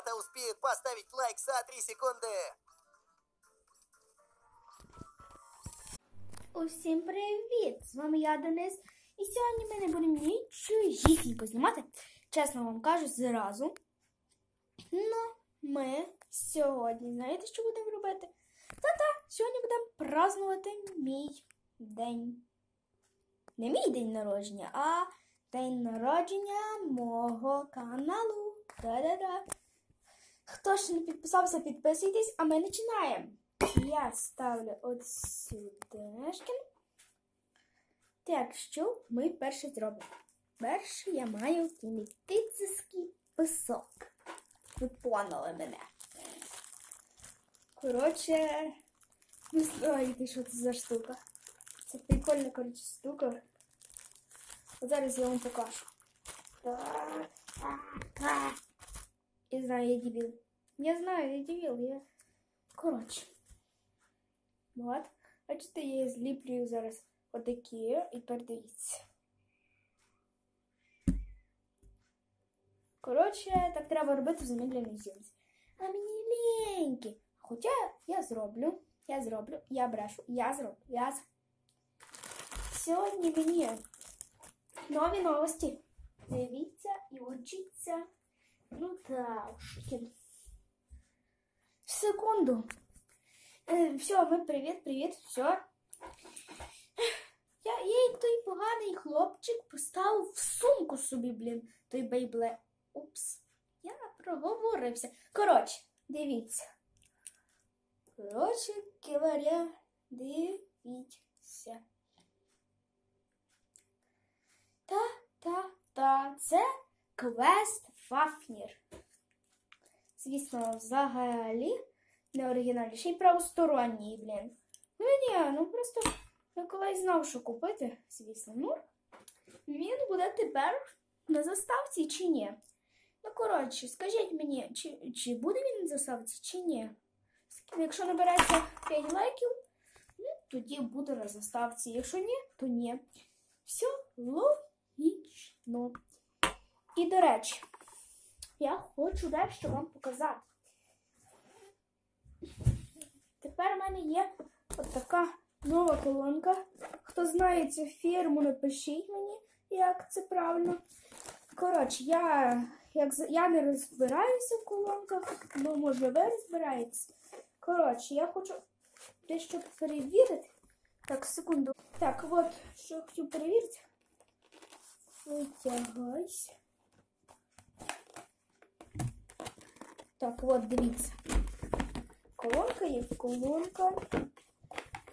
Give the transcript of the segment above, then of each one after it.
ребята успеют поставить лайк за 3 секунды. Усім привіт! З вами я Денис. І сьогодні ми не будемо нічого знімати. Чесно вам кажу, зразу. Ну, ми сьогодні, знаєте, що будемо робити? Та-та, сьогодні будемо празднувати мій день. Не мій день народження, а день народження мого каналу. Да-да-да. Хто ще не підписався, підписуйтесь, а ми починаємо. Я ставлю от сюди. Так, що ми перше зробимо? Перше я маю кінетицький писок. Ви поняли мене. Коротше, не знаєте, що це за штука. Це прикольна, коротше, штука. От зараз я вам покажу. Так. Я знаю, я дебіл. Я знаю, я дебіл. Я... Коротше. От. Бачите, я зліплюю зараз отакі і передивіться. Коротше, так треба робити в замедленій зйомці. А мені ліньки. Хоча я зроблю, я зроблю, я брешу, я зроблю, я зроблю. Сьогодні мені нові новості. Дивіться і учіться. Ну так, Секунду. Е, все, ми привіт, привіт, все. Я, як той поганий хлопчик поставив в сумку собі, блін, той бейбле. Упс. Я проговорився. Коротше, дивіться. Коротше, говоря, дивіться. Та-та-та. Це квест Фафнір. Звісно, взагалі не оригінальний, ще й правосторонній, блін. Ну ні, ну просто Миколай знав, що купити, звісно. Ну, він буде тепер на заставці чи ні. Ну, коротше, скажіть мені, чи чи буде він на заставці, чи ні? Якщо набереться 5 лайків, ну, тоді буде на заставці. Якщо ні, то ні. Все логічно. І, до речі, я хочу дещо вам показати. Тепер у мене є от така нова колонка. Хто знає цю фірму, напишіть мені, як це правильно. Коротше, я як, я не розбираюся в колонках, ну, може, ви розбираєтесь. Коротше, я хочу дещо перевірити. Так, секунду. Так, от, що хотів перевірити. Витягайся. Так, от, дивіться. Колонка є колонка.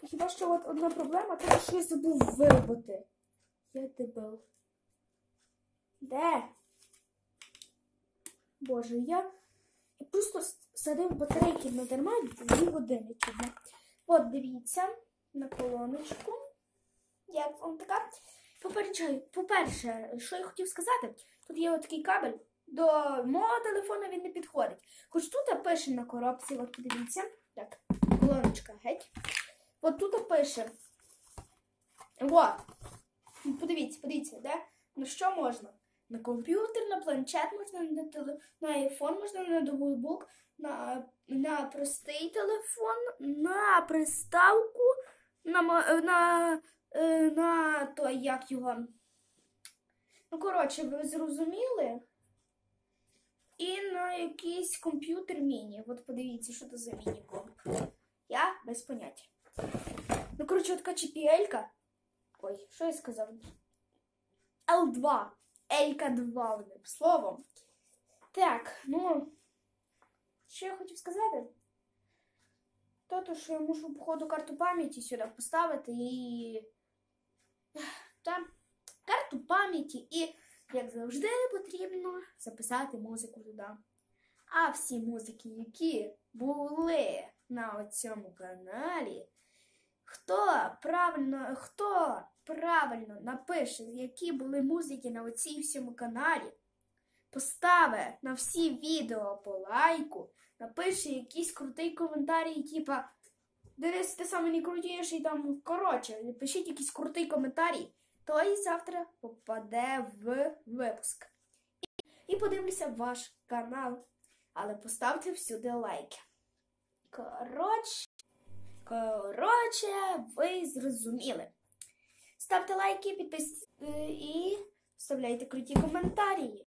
Хіба що от одна проблема, те, що я забув виробити. Я дебил. Де? Боже, я просто садив батарейки на дарма дві години чудно. От дивіться на колоночку. Як вам така? По-перше, що я хотів сказати, тут є отакий кабель. До мого телефону він не підходить. Хоч тут пише на коробці, от подивіться. Так, колоночка геть. От тут пише. О! Подивіться, подивіться, де? На що можна? На комп'ютер, на планшет можна, на теле... на айфон можна, на ноутбук, на на простий телефон, на приставку, на на, е, на той, як його. Ну, коротше, ви зрозуміли? І на якийсь комп'ютер міні. От подивіться, що це за міні-комп. Я без поняття. Ну, коротше, от така чіпіелька. Ой, що я сказав? Л2. Елька 2 одним словом. Так, ну, що я хотів сказати? То, що я мушу, походу, карту пам'яті сюди поставити і. Та, карту пам'яті і, як завжди, потрібно записати музику туди. А всі музики, які були на цьому каналі, хто правильно, хто правильно напише, які були музики на оцій всьому каналі, поставить на всі відео по лайку, напише якийсь крутий коментарій, типа Денис, ти найкрутіший там, коротше, пишіть якийсь крутий коментарій, той завтра попаде в випуск. І, подивлюся ваш канал. але поставте всюди лайки. Коротше, коротше, ви зрозуміли. Ставте лайки, підписуйтесь і вставляйте круті коментарі.